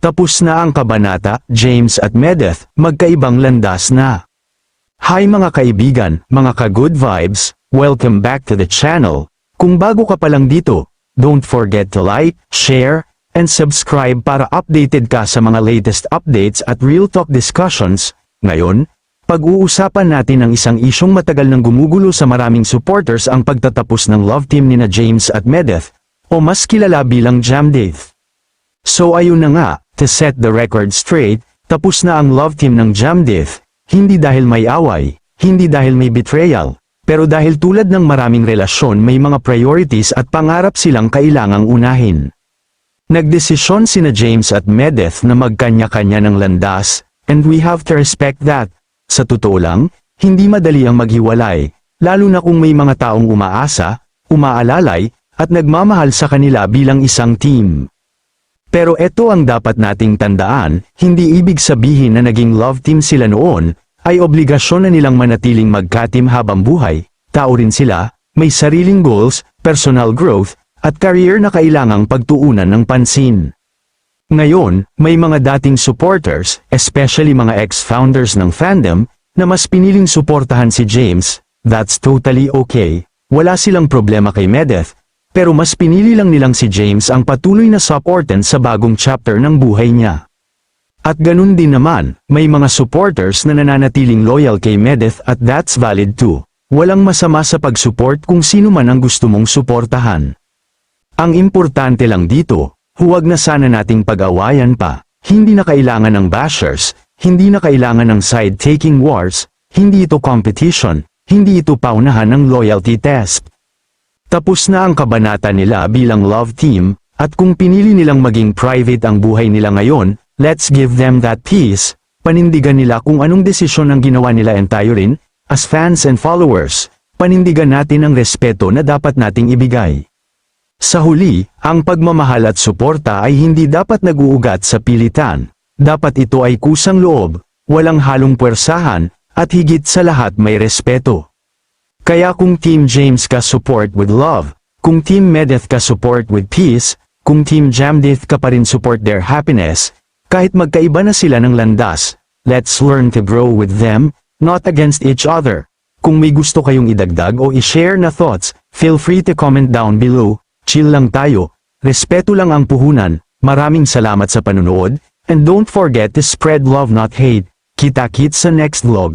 Tapos na ang kabanata, James at Medeth, magkaibang landas na. Hi mga kaibigan, mga ka-good vibes, welcome back to the channel. Kung bago ka pa lang dito, don't forget to like, share, and subscribe para updated ka sa mga latest updates at real talk discussions. Ngayon, pag-uusapan natin ang isang isyong matagal nang gumugulo sa maraming supporters ang pagtatapos ng love team nina James at Medeth, o mas kilala bilang Jamdeth. So ayun na nga, to set the record straight, tapos na ang love team ng Jamdeth, hindi dahil may away, hindi dahil may betrayal, pero dahil tulad ng maraming relasyon may mga priorities at pangarap silang kailangang unahin. Nagdesisyon sina James at Medeth na magkanya-kanya ng landas, and we have to respect that. Sa totoo lang, hindi madali ang maghiwalay, lalo na kung may mga taong umaasa, umaalalay, at nagmamahal sa kanila bilang isang team. Pero eto ang dapat nating tandaan, hindi ibig sabihin na naging love team sila noon, ay obligasyon na nilang manatiling magkatim habang buhay, tao rin sila, may sariling goals, personal growth, at career na kailangang pagtuunan ng pansin. Ngayon, may mga dating supporters, especially mga ex-founders ng fandom, na mas piniling suportahan si James, that's totally okay, wala silang problema kay Medeth, pero mas pinili lang nilang si James ang patuloy na supportan sa bagong chapter ng buhay niya. At ganun din naman, may mga supporters na nananatiling loyal kay Medeth at that's valid too. Walang masama sa pag-support kung sino man ang gusto mong suportahan. Ang importante lang dito, huwag na sana nating pag-awayan pa. Hindi na kailangan ng bashers, hindi na kailangan ng side-taking wars, hindi ito competition, hindi ito paunahan ng loyalty test. Tapos na ang kabanata nila bilang love team, at kung pinili nilang maging private ang buhay nila ngayon, let's give them that peace, panindigan nila kung anong desisyon ang ginawa nila and tayo rin, as fans and followers, panindigan natin ang respeto na dapat nating ibigay. Sa huli, ang pagmamahal at suporta ay hindi dapat naguugat sa pilitan, dapat ito ay kusang loob, walang halong puwersahan, at higit sa lahat may respeto. Kaya kung Team James ka support with love, kung Team Medeth ka support with peace, kung Team Jamdith ka pa rin support their happiness, kahit magkaiba na sila ng landas, let's learn to grow with them, not against each other. Kung may gusto kayong idagdag o i-share na thoughts, feel free to comment down below, chill lang tayo, respeto lang ang puhunan, maraming salamat sa panunood, and don't forget to spread love not hate, kita-kits sa next vlog.